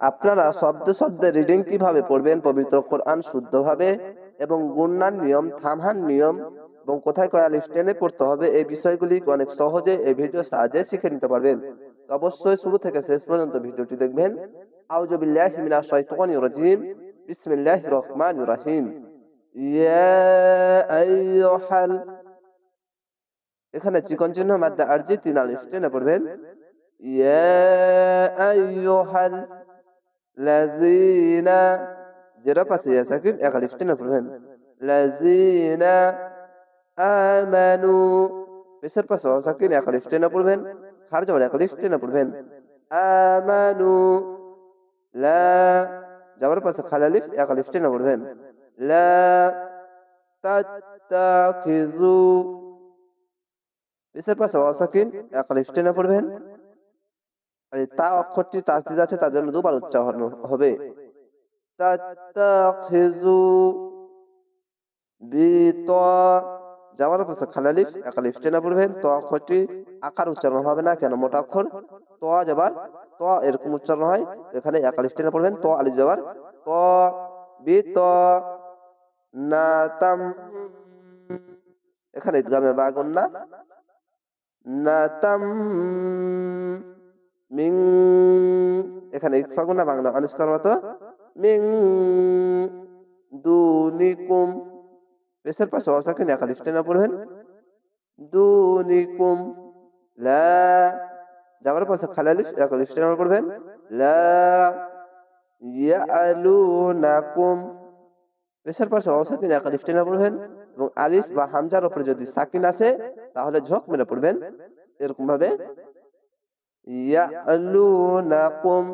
আপনারা শব্দে শব্দে রিডিং কীভাবে পড়বেন? পবিত্র কোরআন শুদ্ধভাবে এবং গুণনার নিয়ম থামহার নিয়ম এবং কোথায় কয় আলিফ টেনে পড়তে হবে? এই বিষয়গুলি অনেক সহজে এই ভিডিও সাহায্যে শিখে নিতে পারবেন। অবশ্যই শুরু থেকে শেষ পর্যন্ত ভিডিওটি দেখবেন। আউযু বিল্লাহি মিনাশ শাইতানির রাজিম। বিসমিল্লাহির রহমানির রহিম। ইয়া আইয়ুহাল এখানে চিকন চিহ্ন মাদ্দা আরজি তিন আলিফ টেনে পড়বেন। ইয়া আইয়ুহাল লাযিনা যেটা পাশে ইয়া সাকিন এক আলিফ টেনে পড়বেন লাযিনা আমানু পেশের পাশে অ সাকিন এক আলিফ টেনে পড়বেন খার যাবার এক আলিফ টেনে পড়বেন আমানু লা যাবার পাশে খাল আলিফ এক আলিফ টেনে পড়বেন লা তা অক্ষরটি তাসদিদ আছে, তার জন্য দুবার উচ্চারণ হবে। তাত্তাখিজু বিত যাওয়ার পাশে খালালিফ একালিফ টেনে পড়বেন, তো অক্ষরটি আকার উচ্চারণ হবে না, কেন মোটা অক্ষর? তো যাবার, ত এরকম উচ্চারণ হয়, তো এখানে একালিফ টেনে পড়বেন, তো আলিফ যাবার, ত বিত না তাম এখানে ইদগামে বা গুন্না না তাম মিং, এখানে ইকফা গুন্না বাংলা আনিস্কার মতো মিং, দুনিকুম। পেশের পাশে অসাকিন একালিফ টেনে পড়বেন দুনিকুম, লা, যাওয়ার পাশে খালালিফ একালিফ টেনে পড়বেন লা, ইয়ালুনাকুম। পেশের পাশে অসাকিন একালিফ টেনে পড়বেন এবং আলিফ বা হামজার উপরে যদি সাকিন আসে, তাহলে ঝোঁক মেরে পড়বেন। এরকম ভাবে ইয়ালুনাকুম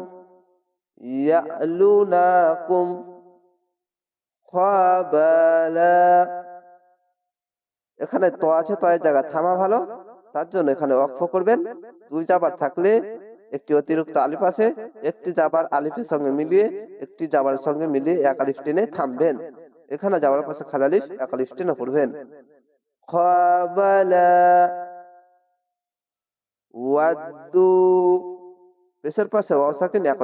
ইয়ালুনাকুম খাবালা এখানে ত আছে, তো এর জায়গা থামা ভালো। তার জন্য এখানে অক্ষ করবেন। দুই জাবার থাকলে একটি অতিরিক্ত আলিফ আছে, একটি জাবার আলিফের সঙ্গে মিলিয়ে একটি জাবার সঙ্গে মিলিয়ে এক আলিফ টেনে থামবেন। এখানে যাওয়ার পাশে খাল আলিফ, এক আলিফ টেনে পড়বেন। খাবালা। পেশের পাশে ওয়াও সাকিন এক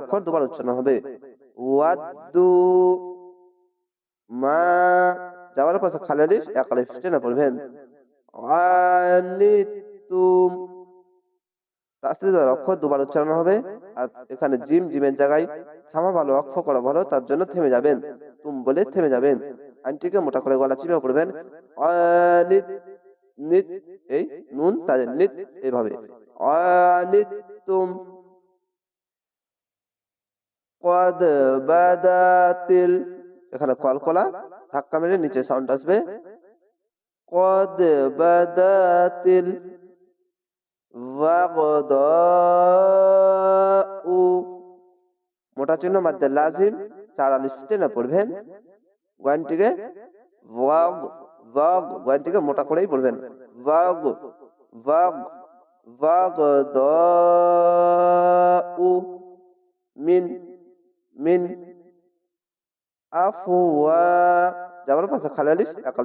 অক্ষর দুবার উচ্চারণ হবে। ওয়াদ্দু মা যাওয়ার পাশে খালি এক ওয়ালা অক্ষর দুবার উচ্চারণ হবে, আর এখানে জিম জিমের জায়গায় থামা ভালো, অক্ষ করা ভালো, তার জন্য থেমে যাবেন, তুম বলে থেমে যাবেন। আইনটিকে মোটা করে গলা চিপে পড়বেন আনিত নিত এই নুন তাদের নিত বাদাতিল, এখানে কলকলা, ধাক্কা মেরে নিচে সাউন্ড আসবে। কদ বাদাতিল মোটা চিহ্ন মাধ্যমে লাজিম, চার আলিফ টেনে পড়বেন। গোয়ানটিকে ওয়াগ মোটা করেই পড়বেন। ওয়াগ ওয়াগ ওয়াগদাউ মিন মিন আফওয়া যাবার পাশে খালি আলিফ, এক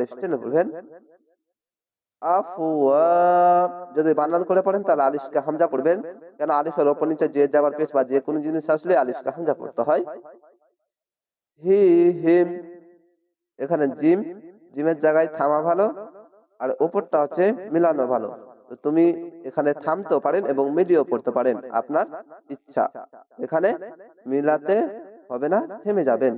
পড়বেন আফওয়া যদি বানান করে পড়েন, তাহলে আলিফকে হামজা পড়বেন। কেন? আলিফের ওপর নিচে যে যাবার পেশ বা যে কোনো জিনিস আসলে আলিফকে হামজা পড়তে হয়। হি, হিম, এখানে জিম, জিমের জায়গায় থামা ভালো। আর ওপরটা হচ্ছে মিলানো ভালো। তো তুমি এখানে থামতেও পারেন এবং মিলিয়েও পড়তে পারেন। আপনার ইচ্ছা। এখানে মিলাতে হবে না থেমে যাবেন।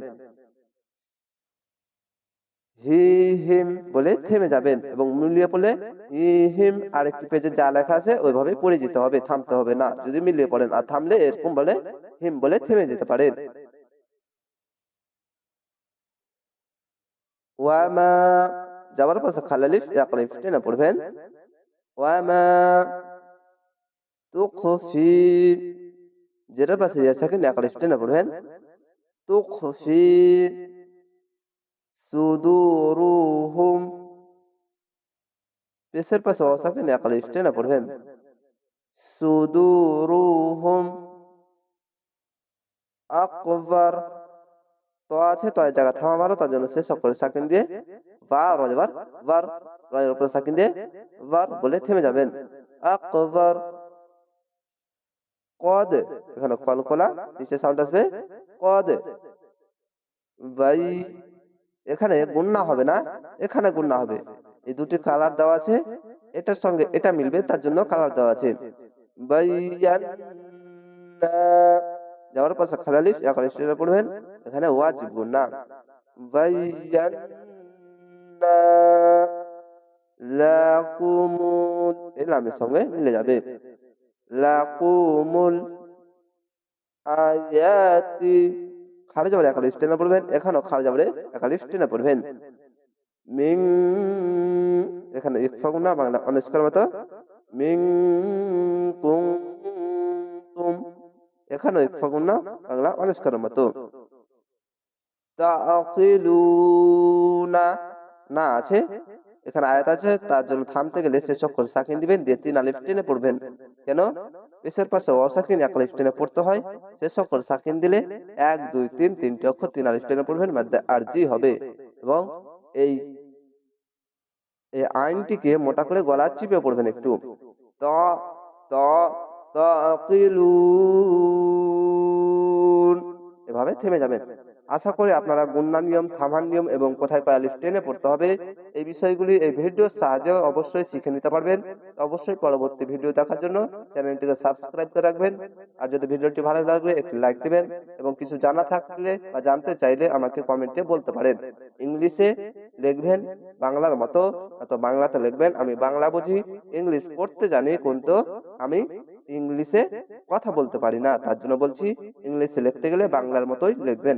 হি হিম বলে থেমে যাবেন এবং মিলিয়ে পড়লে হি হিম আরেকটি পেজে যা লেখা আছে ওইভাবে পড়ে যেতে হবে থামতে হবে না। যদি মিলিয়ে পড়েন আর থামলে এরকম বলে হিম বলে থেমে যেতে পারেন। ওয়ামা যাওয়ার পাশে খালালিফ একলিফ টেনে পড়বেন। ওয়ামা তুখফি, যেটার পাশে ইয়া থাকে একলিফ টেনে পড়বেন। তুখফি সুদুরুহুম পেশের পাশে অসাকিন একালিফ টেনে পড়বেন। সুদুরুহুম, আকবার আছে, তো জায়গা থামা ভালো, তার জন্য শেষ অক্ষরে সাকিন দিয়ে বা রজবার, বার রয়ের উপরে সাকিন দিয়ে বার বলে থেমে যাবেন। আকবার কদ, এখানে কলকলা নিচে সাউন্ড আসবে, কদ। বাই এখানে গুন্না হবে না, এখানে গুন্না হবে। এই দুটি কালার দেওয়া আছে, এটার সঙ্গে এটা মিলবে, তার জন্য কালার দেওয়া আছে। যাওয়ার পাশে খালালিফ, এখন স্টেজে পড়বেন। এখানে ওয়াজিব গুন্না বাইয়ান্না লাকুমুল এই সঙ্গে মিলে যাবে। লাকুমুল আয়াতি খাড়ে যাবে একালিফ টেনে পড়বেন, এখানেও খাড়ে যাবে একালিফ টেনে পড়বেন। মিং এখানে ইকফা গুনা বাংলা অনিষ্কার মতো। মিং কুং তুম এখানেও ইকফা গুনা বাংলা অনিষ্কার মতো। না, আছে। এখানে আয়াত আছে, তার জন্য থামতে গেলে সাকিন দিবেন, দিয়ে তিন আলিফ টেনে পড়বেন। কেন? পেশের পাশে অসাকিন এক আলিফ টেনে পড়তে হয়। সাকিন দিলে এক, দুই, তিন, তিনটি অক্ষর তিন আলিফ টেনে পড়বেন, মাদ্দে আরজি হবে। এবং এই এই আইনটিকে মোটা করে গলা চিপে পড়বেন একটু। ত ত এভাবে থেমে যাবেন। আশা করি আপনারা গুন্না নিয়ম থামার নিয়ম এবং কোথায় পায় আলিফ টেনে পড়তে হবে। এই বিষয়গুলি, এই ভিডিওর সাহায্যে অবশ্যই শিখে নিতে পারবেন। অবশ্যই পরবর্তী ভিডিও দেখার জন্য চ্যানেলটিকে সাবস্ক্রাইব করে রাখবেন। আর যদি ভিডিওটি ভালো লাগলে একটি লাইক দিবেন এবং কিছু জানা থাকলে বা জানতে চাইলে আমাকে কমেন্টে বলতে পারেন। ইংলিশে লিখবেন বাংলার মতো, তো বাংলাতে লিখবেন, আমি বাংলা বুঝি, ইংলিশ পড়তে জানি, কিন্তু আমি ইংলিশে কথা বলতে পারি না। তার জন্য বলছি, ইংলিশে লিখতে গেলে বাংলার মতোই লিখবেন।